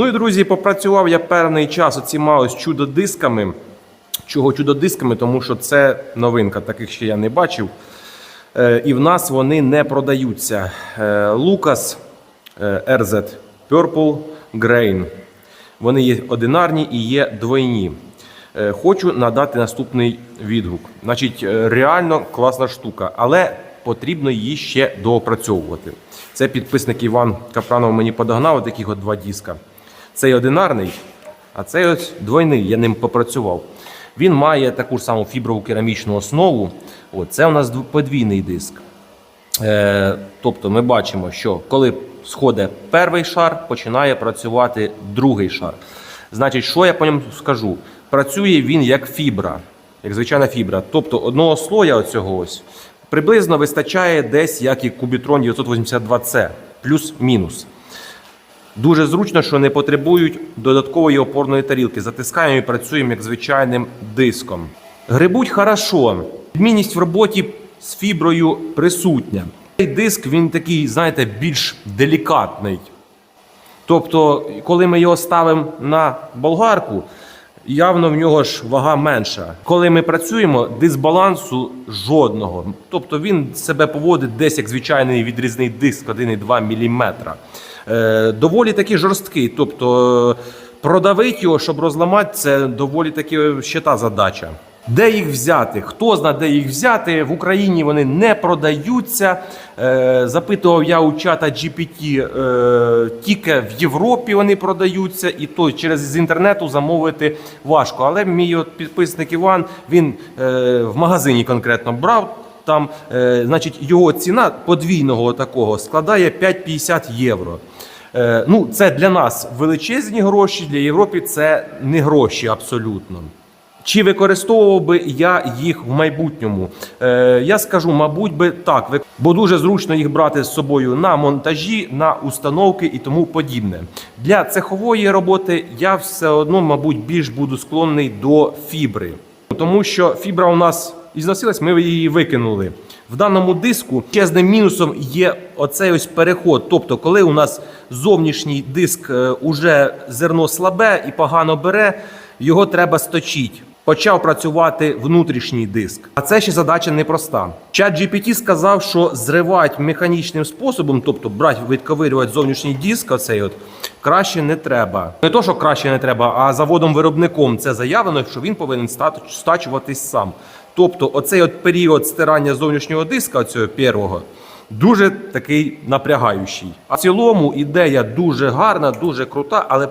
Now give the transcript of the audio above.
Ну і друзі, попрацював я певний час оціма ось чудо-дисками. Чого чудо-дисками? Тому що це новинка, таких ще я не бачив. Е, І в нас вони не продаються. Е, Lucas е, RZ Purple Grain. Вони є одинарні і є двойні. Хочу надати наступний відгук. Значить, реально класна штука, але потрібно її ще доопрацьовувати. Це підписник Іван Капранов мені подогнав таких от два диска. Цей одинарний, а цей ось двойний, я ним попрацював. Він має таку ж саму фіброву керамічну основу. От, це у нас подвійний диск. Е, тобто ми бачимо, що коли сходить перший шар, починає працювати другий шар. Значить, що я по ньому скажу? Працює він як фібра, як звичайна фібра. Тобто одного слоя оцього ось приблизно вистачає десь як і Кубітрон 982C, плюс-мінус. Дуже зручно, що не потребують додаткової опорної тарілки. Затискаємо і працюємо як звичайним диском. Грибуть хорошо. Відмінність в роботі з фіброю присутня. Цей диск він такий, знаєте, більш делікатний. Тобто, коли ми його ставимо на болгарку, явно в нього ж вага менша. Коли ми працюємо, дисбалансу жодного. Тобто він себе поводить десь як звичайний відрізний диск 1,2 мм. Е, доволі таки жорсткий. Тобто е, продавити його, щоб розламати, це доволі таки ще та задача. Де їх взяти? Хто зна, де їх взяти? В Україні вони не продаються. Е, запитував я у чата GPT, е, тільки в Європі вони продаються, і то через інтернету замовити важко. Але мій от підписник Іван він е, в магазині конкретно брав. Там, е, значить, його ціна подвійного такого складає 5,50 євро. Е, ну, це для нас величезні гроші, для Європи це не гроші абсолютно. Чи використовував би я їх в майбутньому? Е, я скажу, мабуть, би так, бо дуже зручно їх брати з собою на монтажі, на установки і тому подібне. Для цехової роботи я все одно, мабуть, більш буду склонний до фібри, тому що фібра у нас ізносилась, ми її викинули. В даному диску чесним мінусом є оцей ось переход. Тобто, коли у нас зовнішній диск е, уже зерно слабе і погано бере, його треба сточити. Почав працювати внутрішній диск. А це ще задача непроста. Чат GPT сказав, що зривати механічним способом, тобто брати, відковирювати зовнішній диск, оцей от, краще не треба. Не то, що краще не треба, а заводом-виробником це заявлено, що він повинен стачуватись сам. Тобто, оцей от період стирання зовнішнього диска, цього першого, дуже такий напрягаючий. А в цілому ідея дуже гарна, дуже крута, але